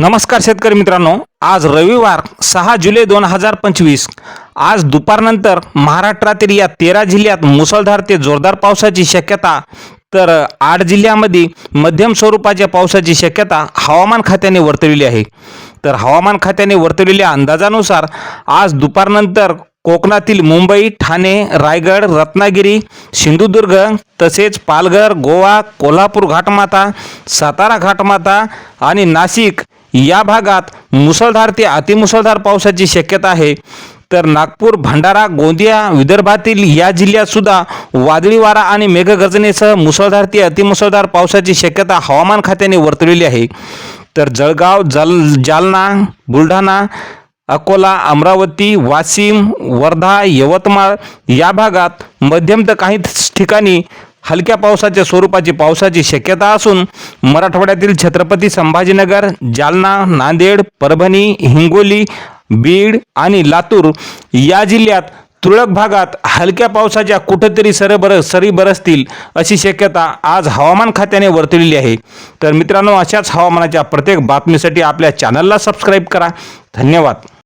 नमस्कार शेतकरी मित्रांनो आज रविवार सहा जुलै दोन हजार पंचवीस. आज दुपारनंतर महाराष्ट्रातील या तेरा जिल्ह्यात मुसळधार ते जोरदार पावसाची शक्यता तर आठ जिल्ह्यामध्ये मध्यम स्वरूपाच्या पावसाची शक्यता हवामान खात्याने वर्तवलेली आहे. तर हवामान खात्याने वर्तवलेल्या अंदाजानुसार आज दुपारनंतर कोकणातील मुंबई ठाणे रायगड रत्नागिरी सिंधुदुर्ग तसेच पालघर गोवा कोल्हापूर घाटमाता सातारा घाटमाता आणि नाशिक या भागात मुसळधार ते अतिमुसळधार पावसाची शक्यता आहे. तर नागपूर भंडारा गोंदिया विदर्भातील या जिल्ह्यात सुद्धा वादळी वारा आणि मेघगर्जनेसह मुसळधार ते अतिमुसळधार पावसाची शक्यता हवामान खात्याने वर्तवलेली आहे. तर जळगाव जल जालना बुलढाणा अकोला अमरावती वाशिम वर्धा यवतमाळ या भागात मध्यम तर काही ठिकाणी हलक्या पावसाच्या स्वरूपाची पावसाची शक्यता असून मराठवाड्यातील छत्रपती संभाजीनगर जालना नांदेड परभणी हिंगोली बीड आणि लातूर या जिल्ह्यात तुरळक भागात हलक्या पावसाच्या कुठंतरी सर बर सरी बरसतील अशी शक्यता आज हवामान खात्याने वर्तवलेली आहे. तर मित्रांनो अशाच हवामानाच्या प्रत्येक बातमीसाठी आपल्या चॅनलला सबस्क्राईब करा. धन्यवाद.